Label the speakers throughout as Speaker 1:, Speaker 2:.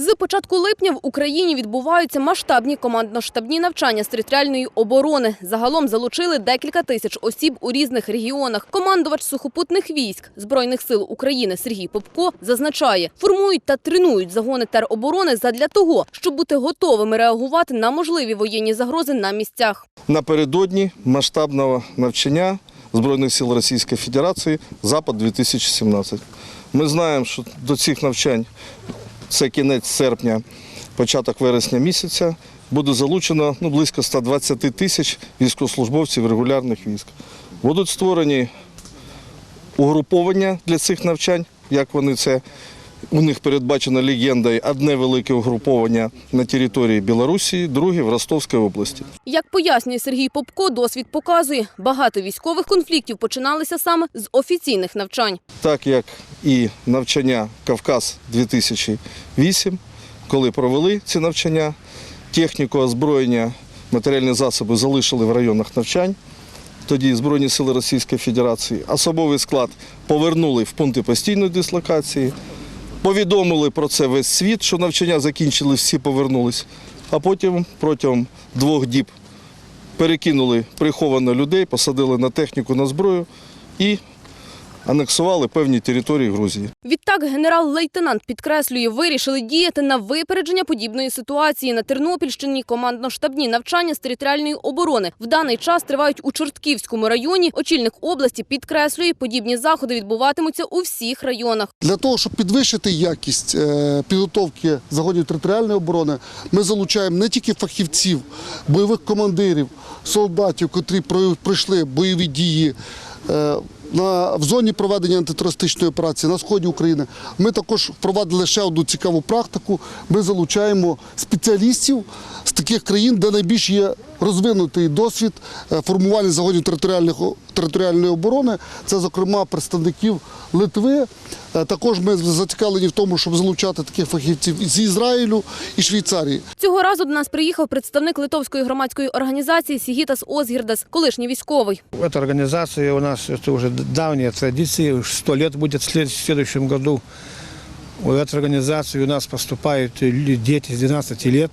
Speaker 1: З початку липня в Україні відбуваються масштабні командно-штабні навчання з територіальної оборони. Загалом залучили декілька тисяч осіб у різних регіонах. Командувач сухопутних військ Збройних сил України Сергій Попко зазначає, формують та тренують загони тероборони задля того, щоб бути готовими реагувати на можливі воєнні загрози на місцях.
Speaker 2: напередодні масштабного навчання Збройних сил Російської Федерації Запад-2017. Ми знаємо, що до цих навчань це кінець серпня, початок вересня місяця. Буде залучено ну, близько 120 тисяч військовослужбовців регулярних військ. Будуть створені угруповання для цих навчань, як вони це. У них передбачено легендою одне велике угруповання на території Білорусі, друге в Ростовській області.
Speaker 1: Як пояснює Сергій Попко, досвід показує, багато військових конфліктів починалися саме з офіційних навчань.
Speaker 2: так як і навчання Кавказ 2008, коли провели ці навчання, техніку озброєння, матеріальні засоби залишили в районах навчань. Тоді Збройні сили Російської Федерації особовий склад повернули в пункти постійної дислокації, повідомили про це весь світ, що навчання закінчили, всі повернулись, а потім протягом двох діб перекинули приховано людей, посадили на техніку на зброю і анексували певні території Грузії.
Speaker 1: Відтак генерал-лейтенант підкреслює, вирішили діяти на випередження подібної ситуації. На Тернопільщині командно-штабні навчання з територіальної оборони в даний час тривають у Чортківському районі. Очільник області підкреслює, подібні заходи відбуватимуться у всіх районах.
Speaker 3: Для того, щоб підвищити якість е, підготовки загонів територіальної оборони, ми залучаємо не тільки фахівців, бойових командирів, солдатів, котрі про- пройшли бойові дії. На, в зоні проведення антитерористичної операції на сході України ми також впровадили ще одну цікаву практику. Ми залучаємо спеціалістів з таких країн, де найбільш є розвинутий досвід е, формування загонів територіальних о- територіальної оборони. Це, зокрема, представників Литви. Е, Також ми зацікавлені в тому, щоб залучати таких фахівців з Ізраїлю і Швейцарії.
Speaker 1: Цього разу до нас приїхав представник литовської громадської організації Сігітас Озгірдас, колишній військовий.
Speaker 4: Эта организация у нас это уже давняя традиция, сто лет будет в след- в следующем году. В эту организацию у нас поступают лю- дети с 12 лет,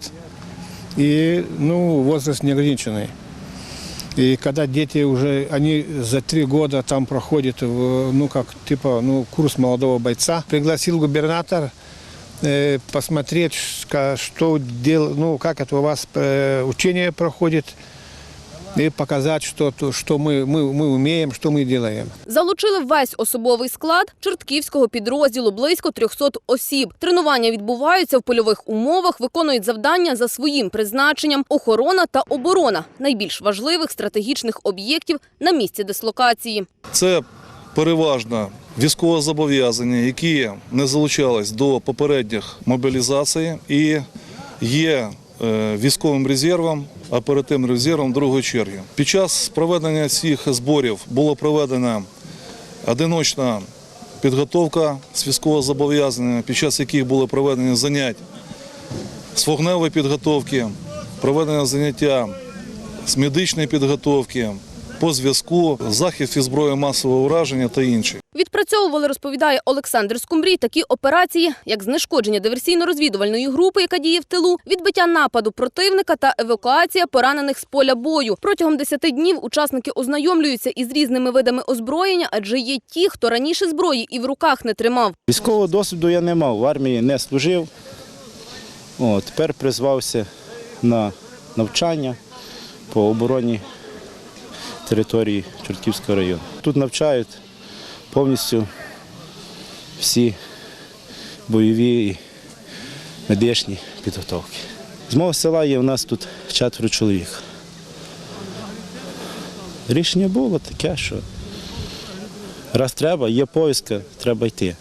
Speaker 4: и ну, возраст неограниченный. И когда дети уже, они за три года там проходят, в, ну, как типа, ну, курс молодого бойца, пригласил губернатор э, посмотреть, ска- что дел, ну, как это у вас э, учение проходит, и показать, что, то- что мы, мы, мы умеем, что мы делаем.
Speaker 1: Залучили весь особовий склад чортківського підрозділу близько 300 осіб. Тренування відбуваються в польових умовах, виконують завдання за своїм призначенням, охорона та оборона найбільш важливих стратегічних об'єктів на місці дислокації.
Speaker 5: Це переважно військовозобов'язані, які не залучались до попередніх мобілізацій і є е, військовим резервом, оперативним резервом другої черги. Під час проведення цих зборів було проведена одиночна підготовка з військового зобов'язання, під час яких були проведені занять з вогневої підготовки, проведення заняття з медичної підготовки, по зв'язку, захист від зброї масового ураження та інші.
Speaker 1: Відпрацьовували, розповідає Олександр Скумбрій, такі операції, як знешкодження диверсійно-розвідувальної групи, яка діє в тилу, відбиття нападу противника та евакуація поранених з поля бою. Протягом 10 днів учасники ознайомлюються із різними видами озброєння, адже є ті, хто раніше зброї і в руках не тримав.
Speaker 6: Військового досвіду я не мав, в армії не служив. О, тепер призвався на навчання по обороні території Чортківського району. Тут навчають повністю всі бойові і медичні підготовки. З мого села є в нас тут четверо чоловік. Рішення було таке, що раз треба, є поїздка, треба йти.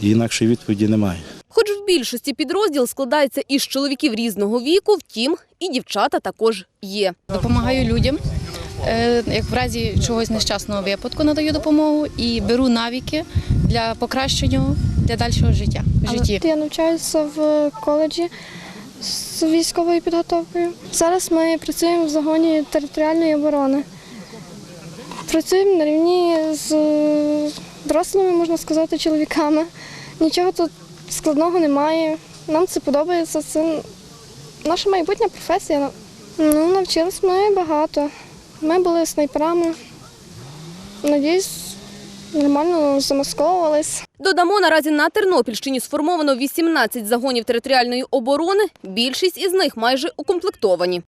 Speaker 6: Інакшої відповіді немає.
Speaker 1: Хоч в більшості підрозділ складається із чоловіків різного віку, втім і дівчата також є.
Speaker 7: Допомагаю людям. Е, Як в разі чогось нещасного випадку надаю допомогу і беру навіки для покращення для дальшого життя в житті.
Speaker 8: Я навчаюся в коледжі з військовою підготовкою. Зараз ми працюємо в загоні територіальної оборони. Працюємо на рівні з дорослими, можна сказати, чоловіками. Нічого тут складного немає. Нам це подобається. Це наша майбутня професія. Ну, навчились ми багато. Ми були снайперами. Надіюсь, нормально замасковувались.
Speaker 1: Додамо, наразі на Тернопільщині сформовано 18 загонів територіальної оборони. Більшість із них майже укомплектовані.